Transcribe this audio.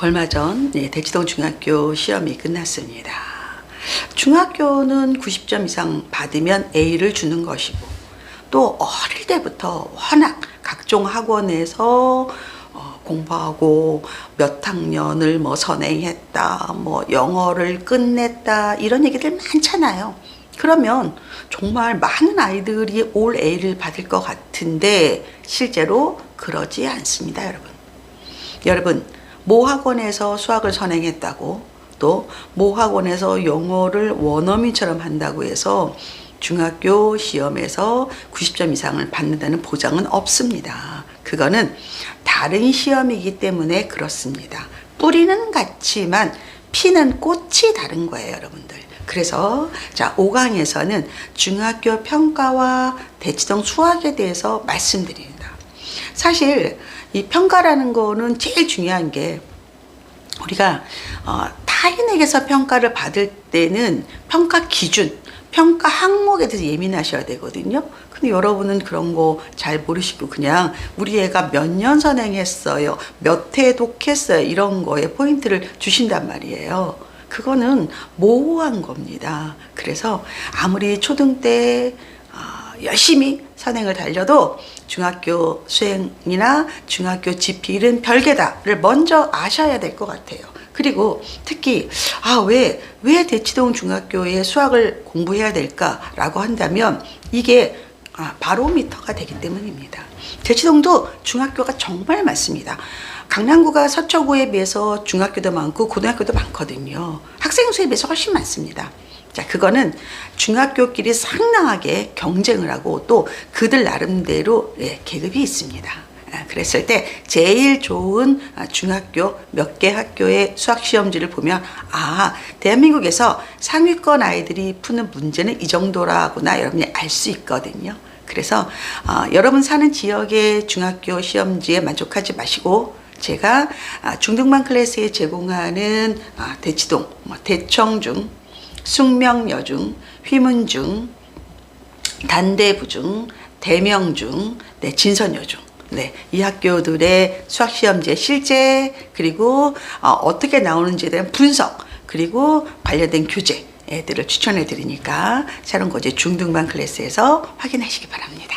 얼마 전 네, 대치동 중학교 시험이 끝났습니다. 중학교는 90점 이상 받으면 A를 주는 것이고 또 어릴 때부터 워낙 각종 학원에서 어, 공부하고 몇 학년을 뭐 선행했다, 뭐 영어를 끝냈다 이런 얘기들 많잖아요. 그러면 정말 많은 아이들이 올 A를 받을 것 같은데 실제로 그러지 않습니다, 여러분. 여러분, 모 학원에서 수학을 선행했다고 또 모 학원에서 영어를 원어민처럼 한다고 해서 중학교 시험에서 90점 이상을 받는다는 보장은 없습니다. 그거는 다른 시험이기 때문에 그렇습니다. 뿌리는 같지만 피는 꽃이 다른 거예요, 여러분들. 그래서 자, 5강에서는 중학교 평가와 대치동 수학에 대해서 말씀드립니다. 사실 이 평가라는 거는 제일 중요한 게 우리가 어, 타인에게서 평가를 받을 때는 평가 기준, 평가 항목에 대해서 예민하셔야 되거든요. 근데 여러분은 그런 거 잘 모르시고 그냥 우리 애가 몇 년 선행했어요, 몇 회 독했어요 이런 거에 포인트를 주신단 말이에요. 그거는 모호한 겁니다. 그래서 아무리 초등 때 아, 열심히 선행을 달려도 중학교 수행이나 중학교 지필은 별개다를 먼저 아셔야 될 것 같아요. 그리고 특히 아 왜 왜 대치동 중학교에 수학을 공부해야 될까라고 한다면 이게 아, 바로미터가 되기 때문입니다. 대치동도 중학교가 정말 많습니다. 강남구가 서초구에 비해서 중학교도 많고 고등학교도 많거든요. 학생 수에 비해서 훨씬 많습니다. 자, 그거는 중학교끼리 상당하게 경쟁을 하고 또 그들 나름대로 예, 계급이 있습니다. 아, 그랬을 때 제일 좋은 아, 중학교 몇 개 학교의 수학 시험지를 보면 아 대한민국에서 상위권 아이들이 푸는 문제는 이 정도라구나 여러분이 알 수 있거든요. 그래서 어, 여러분 사는 지역의 중학교 시험지에 만족하지 마시고 제가 아, 중등반 클래스에 제공하는 아, 대치동, 뭐 대청중, 숙명여중, 휘문중, 단대부중, 대명중, 네, 진선여중. 네, 이 학교들의 수학 시험지의 실제 그리고 어, 떻게 나오는지에 대한 분석 그리고 관련된 교재 애들을 추천해 드리니까 새로운 거제 중등반 클래스에서 확인하시기 바랍니다.